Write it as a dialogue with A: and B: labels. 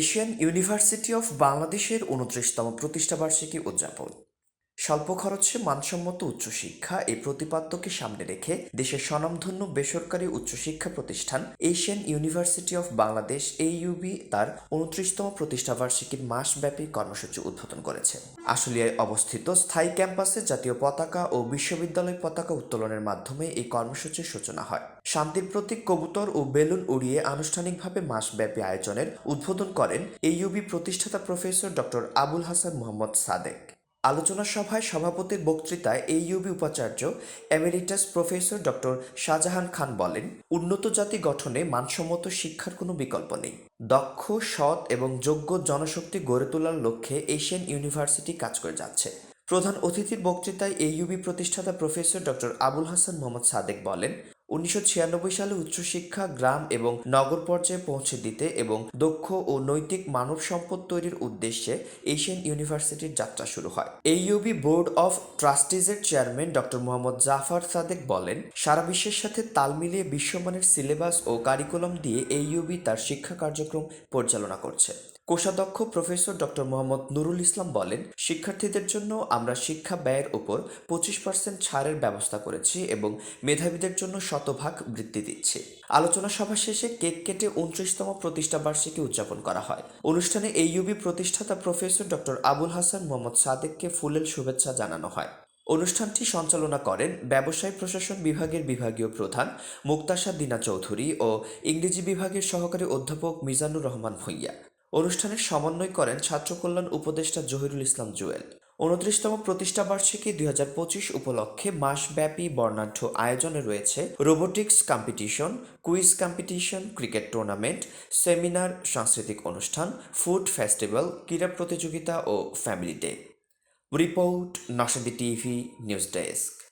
A: Asian University of বাংলাদেশের উনত্রিশতম প্রতিষ্ঠাবার্ষিকী উদযাপন। স্বল্প খরচে মানসম্মত উচ্চশিক্ষা এই প্রতিপাদ্যকে সামনে রেখে দেশের স্বনামধন্য বেসরকারি উচ্চশিক্ষা প্রতিষ্ঠান Asian University of Bangladesh AUB তার উনত্রিশতম প্রতিষ্ঠাবার্ষিকীর মাসব্যাপী কর্মসূচি উদ্বোধন করেছে। আশুলিয়ায় অবস্থিত স্থায়ী ক্যাম্পাসে জাতীয় পতাকা ও বিশ্ববিদ্যালয় পতাকা উত্তোলনের মাধ্যমে এই কর্মসূচির সূচনা হয়। শান্তির প্রতীক কবুতর ও বেলুন উড়িয়ে আনুষ্ঠানিকভাবে মাসব্যাপী আয়োজনের উদ্বোধন করেন এইইউবি প্রতিষ্ঠাতা প্রফেসর ডক্টর আবুল হাসান মোহাম্মদ সাদেক। আলোচনা সভায় সভাপতির বক্তৃতায় এইইউবি উপাচার্য emeritus professor doctor Shahjahan Khan বলেন, উন্নত জাতি গঠনে মানসম্মত শিক্ষার কোনো বিকল্প নেই। দক্ষ, সৎ এবং যোগ্য জনশক্তি গড়ে তোলার লক্ষ্যে এশিয়ান ইউনিভার্সিটি কাজ করে যাচ্ছে। প্রধান অতিথির বক্তৃতায় এইইউবি প্রতিষ্ঠাতা প্রফেসর ডক্টর আবুল হাসান মোহাম্মদ সাদেক বলেন উনিশশো ছিয়ানব্বই সালে উচ্চশিক্ষা, গ্রাম এবং নগর পর্যায়ে পৌঁছে দিতে এবং দক্ষ ও নৈতিক মানব সম্পদ তৈরির উদ্দেশ্যে এশিয়ান ইউনিভার্সিটির যাত্রা শুরু হয়। এইইউবি বোর্ড অফ ট্রাস্টিজের চেয়ারম্যান ডক্টর মোহাম্মদ জাফর সাদেক বলেন, সারা বিশ্বের সাথে তাল মিলিয়ে বিশ্বমানের সিলেবাস ও কারিকুলাম দিয়ে এইইউবি তার শিক্ষা কার্যক্রম পরিচালনা করছে। কোষাধ্যক্ষ প্রফেসর ডক্টর মোহাম্মদ নুরুল ইসলাম বলেন, শিক্ষার্থীদের জন্য আমরা শিক্ষা ব্যয়ের উপর পঁচিশ পার্সেন্ট ছাড়ের ব্যবস্থা করেছি এবং মেধাবীদের জন্য শতভাগ বৃত্তি দিচ্ছি। আলোচনা সভা শেষে কেক কেটে উনত্রিশতম প্রতিষ্ঠা বার্ষিকী উদযাপন করা হয়। অনুষ্ঠানে এইইউবি প্রতিষ্ঠাতা প্রফেসর ডক্টর আবুল হাসান মোহাম্মদ সাদেককে ফুলেল শুভেচ্ছা জানানো হয়। অনুষ্ঠানটি সঞ্চালনা করেন ব্যবসায় প্রশাসন বিভাগের বিভাগীয় প্রধান মুক্তাশা দিনা চৌধুরী ও ইংরেজি বিভাগের সহকারী অধ্যাপক মিজানুর রহমান ভূঁইয়া। অনুষ্ঠানের সমন্বয় করেন ছাত্র কল্যাণ উপদেষ্টা জহিরুল ইসলাম জুয়েল। উনত্রিশতম প্রতিষ্ঠা বার্ষিকী দুই হাজার পঁচিশ উপলক্ষে মাসব্যাপী বর্ণাঢ্য আয়োজনে রয়েছে robotics competition, quiz competition, cricket tournament, seminar, সাংস্কৃতিক অনুষ্ঠান, ফুড ফেস্টিভ্যাল, ক্রীড়া প্রতিযোগিতা ও ফ্যামিলি ডে। রিপোর্ট নসাদি টিভি, নিউজ ডেস্ক।